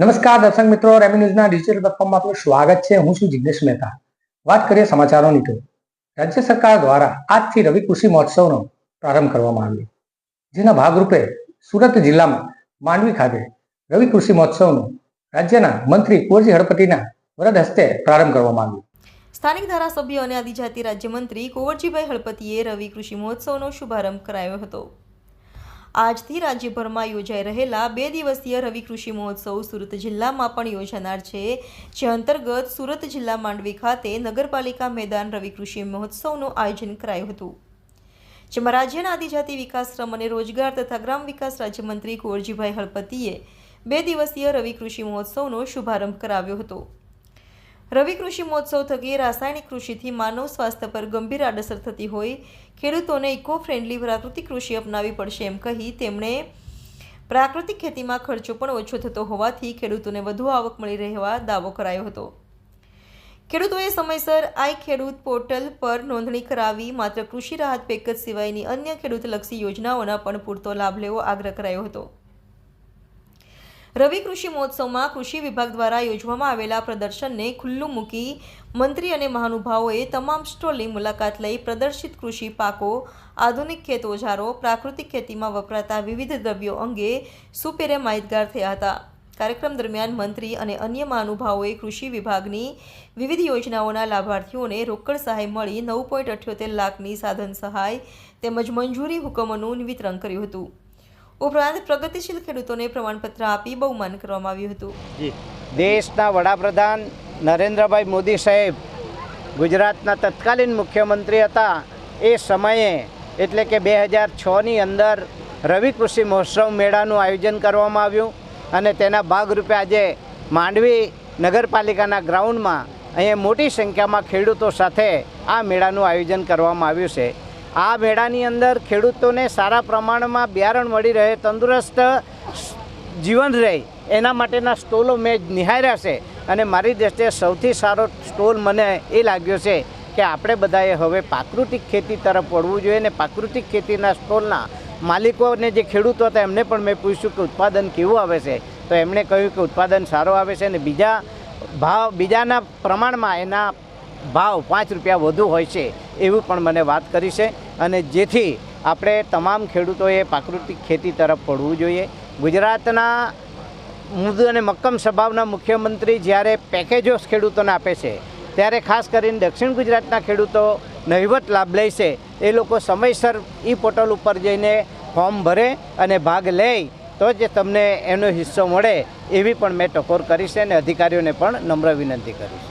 નમસ્કાર દર્શક મિત્રો રેમી ન્યૂઝના ડિજિટલ પ્લેટફોર્મમાં આપનું સ્વાગત છે. હું છું જિગ્નેશ મહેતા. વાત કરીએ સમાચારોની તો. રાજ્ય સરકાર દ્વારા આજથી રવિ કૃષિ મહોત્સવનો પ્રારંભ કરવામાં આવ્યો. જેના ભાગરૂપે સુરત જિલ્લામાં માંડવી ખાતે રવિ કૃષિ મહોત્સવનો રાજ્યના મંત્રી કુંવરજી હળપતિના વરદ હસ્તે પ્રારંભ કરવામાં આવ્યો. સ્થાનિક ધારાસભ્ય અને આદિજાતિ રાજ્યમંત્રી કુંવરજીભાઈ હળપતિએ રવિ કૃષિ મહોત્સવનો શુભારંભ કરાયો હતો. આજથી રાજ્યભરમાં યોજાઈ રહેલા બે દિવસીય રવિ કૃષિ મહોત્સવ સુરત જિલ્લામાં પણ યોજાનાર છે. જે અંતર્ગત સુરત જિલ્લા માંડવી ખાતે નગરપાલિકા મેદાન રવિ કૃષિ મહોત્સવનું આયોજન કરાયું હતું. જેમાં રાજ્યના આદિજાતિ વિકાસ શ્રમ અને રોજગાર તથા ગ્રામ વિકાસ રાજ્યમંત્રી કુંવરજીભાઈ હળપતિએ બે દિવસીય રવિ કૃષિ મહોત્સવનો શુભારંભ કરાવ્યો હતો. રવિ કૃષિ મહોત્સવ થકી રાસાયણિક કૃષિથી માનવ સ્વાસ્થ્ય પર ગંભીર આડઅસર થતી હોય, ખેડૂતોને ઇકો ફ્રેન્ડલી પ્રાકૃતિક કૃષિ અપનાવી પડશે એમ કહી તેમણે પ્રાકૃતિક ખેતીમાં ખર્ચો પણ ઓછો થતો હોવાથી ખેડૂતોને વધુ આવક મળી રહેવા દાવો કરાયો હતો. ખેડૂતોએ સમયસર આઈ ખેડૂત પોર્ટલ પર નોંધણી કરાવી માત્ર કૃષિ રાહત પેકેજ સિવાયની અન્ય ખેડૂતલક્ષી યોજનાઓના પણ પૂરતો લાભ લેવો આગ્રહ કરાયો હતો. રવિ કૃષિ મહોત્સવમાં કૃષિ વિભાગ દ્વારા યોજવામાં આવેલા પ્રદર્શનને ખુલ્લું મૂકી મંત્રી અને મહાનુભાવોએ તમામ સ્ટોલની મુલાકાત લઈ પ્રદર્શિત કૃષિ પાકો, આધુનિક ખેત ઓજારો, પ્રાકૃતિક ખેતીમાં વપરાતા વિવિધ દ્રવ્યો અંગે સુપેરે માહિતગાર થયા હતા. કાર્યક્રમ દરમિયાન મંત્રી અને અન્ય મહાનુભાવોએ કૃષિ વિભાગની વિવિધ યોજનાઓના લાભાર્થીઓને રોકડ સહાય મળી નવ પોઈન્ટ અઠ્યોતેર લાખની સાધન સહાય તેમજ મંજૂરી હુકમોનું વિતરણ કર્યું હતું. ઉપરાંત પ્રગતિશીલ ખેડૂતોને પ્રમાણપત્ર આપી બહુમાન કરવામાં આવ્યું હતું. દેશના વડાપ્રધાન નરેન્દ્રભાઈ મોદી સાહેબ ગુજરાતના તત્કાલીન મુખ્યમંત્રી હતા. એ સમયે એટલે કે બે હજાર છની અંદર રવિ કૃષિ મહોત્સવ મેળાનું આયોજન કરવામાં આવ્યું અને તેના ભાગરૂપે આજે માંડવી નગરપાલિકાના ગ્રાઉન્ડમાં અહીંયા મોટી સંખ્યામાં ખેડૂતો સાથે આ મેળાનું આયોજન કરવામાં આવ્યું છે. આ મેળાની અંદર ખેડૂતોને સારા પ્રમાણમાં બિયારણ મળી રહે, તંદુરસ્ત જીવન રહે, એના માટેના સ્ટોલો મેં નિહાળ્યા છે. અને મારી દ્રષ્ટિએ સૌથી સારો સ્ટોલ મને એ લાગ્યો છે કે આપણે બધાએ હવે પ્રાકૃતિક ખેતી તરફ વળવું જોઈએ અને પ્રાકૃતિક ખેતીના સ્ટોલના માલિકોને જે ખેડૂતો હતા એમને પણ મેં પૂછ્યું કે ઉત્પાદન કેવું આવે છે? તો એમણે કહ્યું કે ઉત્પાદન સારું આવે છે અને બીજા ભાવ, બીજાના પ્રમાણમાં એના ભાવ પાંચ રૂપિયા વધુ હોય છે એવું પણ મને વાત કરી છે. અને જેથી આપણે તમામ ખેડૂતોએ પ્રાકૃતિક ખેતી તરફ પડવું જોઈએ. ગુજરાતના મૃદુ અને મક્કમ સ્વભાવના મુખ્યમંત્રી જ્યારે પેકેજો ખેડૂતોને આપે છે, ત્યારે ખાસ કરીને દક્ષિણ ગુજરાતના ખેડૂતો નહિવત લાભ લે છે. એ લોકો સમયસર ઈ પોર્ટલ ઉપર જઈને ફોર્મ ભરે અને ભાગ લે, તો જ તમને એનો હિસ્સો મળે એવી પણ મેં ટકોર કરી છે અને અધિકારીઓને પણ નમ્ર વિનંતી કરી છે.